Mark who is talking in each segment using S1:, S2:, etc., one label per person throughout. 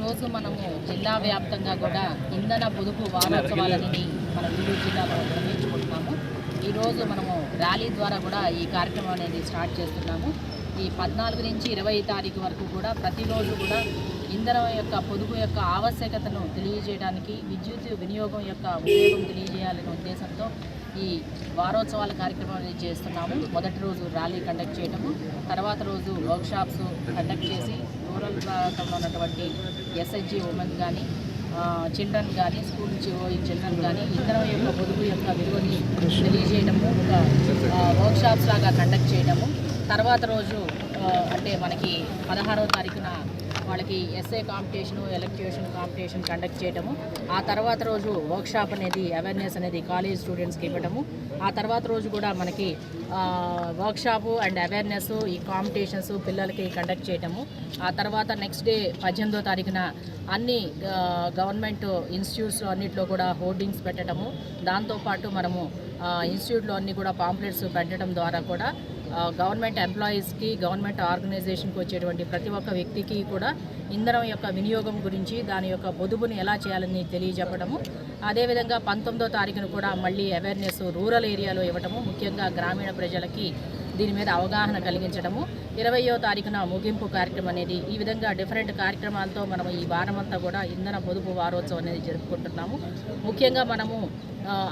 S1: ఈరోజు మనము జిల్లా వ్యాప్తంగా కూడా ఇంధన పొదుపు వారోత్సవాలని మన గుంటూరు జిల్లాలో నిర్వహించుకుంటున్నాము. ఈరోజు మనము ర్యాలీ ద్వారా కూడా ఈ కార్యక్రమం అనేది స్టార్ట్ చేస్తున్నాము. ఈ పద్నాలుగు నుంచి ఇరవై తారీఖు వరకు కూడా ప్రతిరోజు కూడా ఇంధనం యొక్క పొదుపు యొక్క ఆవశ్యకతను తెలియజేయడానికి విద్యుత్ వినియోగం యొక్క ఉపయోగం తెలియజేయాలనే ఉద్దేశంతో ఈ వారోత్సవాల కార్యక్రమం అనేది చేస్తున్నాము. మొదటి రోజు ర్యాలీ కండక్ట్ చేయటము తర్వాత రోజు వర్క్షాప్స్ కండక్ట్ చేసి రూరల్ ప్రాంతంలో ఉన్నటువంటి ఎస్హెచ్జి ఉమెన్ కానీ చిల్డ్రన్ కానీ స్కూల్ నుంచి చిల్డ్రన్ కానీ ఇంధనం యొక్క పొదుపు యొక్క విలువని తెలియజేయడము ఒక వర్క్షాప్స్ లాగా కండక్ట్ చేయడము. తర్వాత రోజు అంటే మనకి పదహారవ తారీఖున వాళ్ళకి SA competition elocution competition conduct చేయడము ఆ తర్వాత రోజు వర్క్షాప్ అనేది అవేర్నెస్ అనేది కాలేజ్ స్టూడెంట్స్కి ఇవ్వడము ఆ తర్వాత రోజు కూడా మనకి వర్క్షాపు అండ్ అవేర్నెస్ ఈ కాంపిటీషన్స్ పిల్లలకి కండక్ట్ చేయటము. ఆ తర్వాత నెక్స్ట్ డే పద్దెనిమిదో తారీఖున అన్ని గవర్నమెంట్ ఇన్స్టిట్యూట్స్ అన్నిట్లో కూడా హోర్డింగ్స్ పెట్టడము దాంతోపాటు మనము ఇన్స్టిట్యూట్లో అన్ని కూడా పాంప్లెట్స్ పెట్టడం ద్వారా కూడా గవర్నమెంట్ ఎంప్లాయీస్కి గవర్నమెంట్ ఆర్గనైజేషన్కి వచ్చేటువంటి ప్రతి ఒక్క వ్యక్తికి కూడా ఇంధనం యొక్క వినియోగం గురించి దాని యొక్క పొదుపుని ఎలా చేయాలని తెలియజెప్పడము. అదేవిధంగా పంతొమ్మిదో తారీఖున కూడా మళ్ళీ అవేర్నెస్ రూరల్ ఏరియాలో ఇవ్వటము ముఖ్యంగా గ్రామీణ ప్రజలకి దీని మీద అవగాహన కలిగించడము. ఇరవయో తారీఖున ముగింపు కార్యక్రమం అనేది ఈ విధంగా డిఫరెంట్ కార్యక్రమాలతో మనం ఈ వారమంతా కూడా ఇంధన పొదుపు వారోత్సవం అనేది జరుపుకుంటున్నాము. ముఖ్యంగా మనము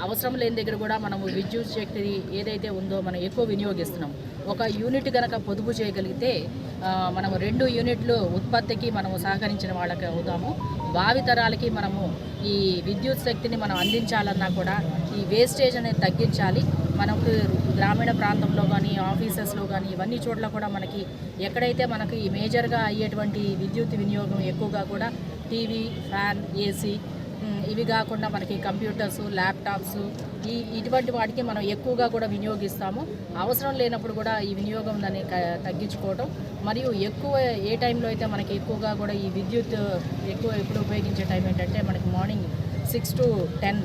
S1: అవసరం లేని దగ్గర కూడా మనము విద్యుత్ శక్తి ఏదైతే ఉందో మనం ఎక్కువ వినియోగిస్తున్నాం. ఒక యూనిట్ కనుక పొదుపు చేయగలిగితే మనము రెండు యూనిట్లు ఉత్పత్తికి మనము సహకరించిన వాళ్ళకి అవుతాము. భావితరాలకి మనము ఈ విద్యుత్ శక్తిని మనం అందించాలన్నా కూడా ఈ వేస్టేజ్ అనేది తగ్గించాలి. మనకు గ్రామీణ ప్రాంతంలో కానీ ఆఫీసెస్లో కానీ ఇవన్నీ చోట్ల కూడా మనకి ఎక్కడైతే మనకి మేజర్గా అయ్యేటువంటి విద్యుత్ వినియోగం ఎక్కువగా కూడా టీవీ ఫ్యాన్ ఏసీ ఇవి కాకుండా మనకి కంప్యూటర్స్ ల్యాప్టాప్స్ ఈ ఇటువంటి వాటికి మనం ఎక్కువగా కూడా వినియోగిస్తాము. అవసరం లేనప్పుడు కూడా ఈ వినియోగం దాన్ని తగ్గించుకోవటం. తగ్గించుకోవడం మరియు ఎక్కువ ఏ టైంలో అయితే మనకి ఎక్కువగా కూడా ఈ విద్యుత్ ఎక్కువ ఎప్పుడు ఉపయోగించే టైం ఏంటంటే మనకి మార్నింగ్ సిక్స్ టు టెన్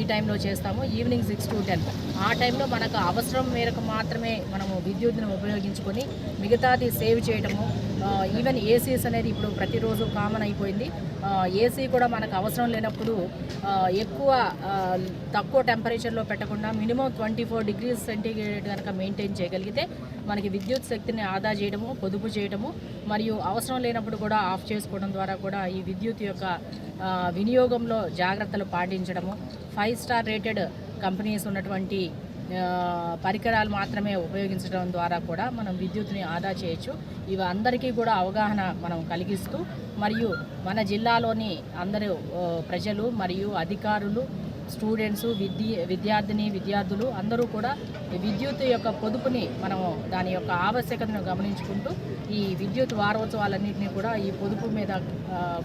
S1: ఈ టైంలో చేస్తాము. Evening six to ten. ఆ టైంలో మనకు అవసరం మేరకు మాత్రమే మనము విద్యుత్తును ఉపయోగించుకొని మిగతాది సేవ్ చేయడము ఈవెన్ ఏసీస్ అనేది ఇప్పుడు ప్రతిరోజు కామన్ అయిపోయింది. ఏసీ కూడా మనకు అవసరం లేనప్పుడు ఎక్కువ తక్కువ టెంపరేచర్లో పెట్టకుండా minimum twenty four degrees centigrade కనుక మెయింటైన్ చేయగలిగితే మనకి విద్యుత్ శక్తిని ఆదా చేయడము పొదుపు చేయడము మరియు అవసరం లేనప్పుడు కూడా ఆఫ్ చేసుకోవడం ద్వారా కూడా ఈ విద్యుత్ యొక్క వినియోగంలో జాగ్రత్తలు పాటించడము. ఫైవ్ స్టార్ రేటెడ్ కంపెనీస్ ఉన్నటువంటి పరికరాలు మాత్రమే ఉపయోగించడం ద్వారా కూడా మనం విద్యుత్ని ఆదా చేయొచ్చు. ఇవి అందరికీ కూడా అవగాహన మనం కలిగిస్తూ మరియు మన జిల్లాలోని అందరూ ప్రజలు మరియు అధికారులు స్టూడెంట్స్ విద్య విద్యార్థిని విద్యార్థులు అందరూ కూడా ఈ విద్యుత్ యొక్క పొదుపుని మనము దాని యొక్క ఆవశ్యకతను గమనించుకుంటూ ఈ విద్యుత్ వారోత్సవాలన్నింటినీ కూడా ఈ పొదుపు మీద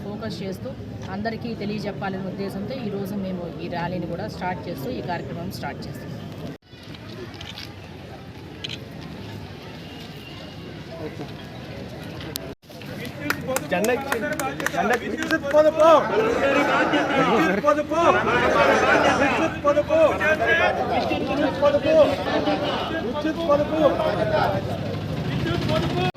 S1: ఫోకస్ చేస్తూ అందరికీ తెలియజెప్పాలనే ఉద్దేశంతో ఈరోజు మేము ఈ ర్యాలీని కూడా స్టార్ట్ చేస్తూ ఈ కార్యక్రమం స్టార్ట్ చేస్తాం
S2: జెండా జెండా విద్యుత్ పొదుపు. విద్యుత్ పొదుపు. విద్యుత్ పొదుపు. విద్యుత్ పొదుపు. విద్యుత్ పొదుపు.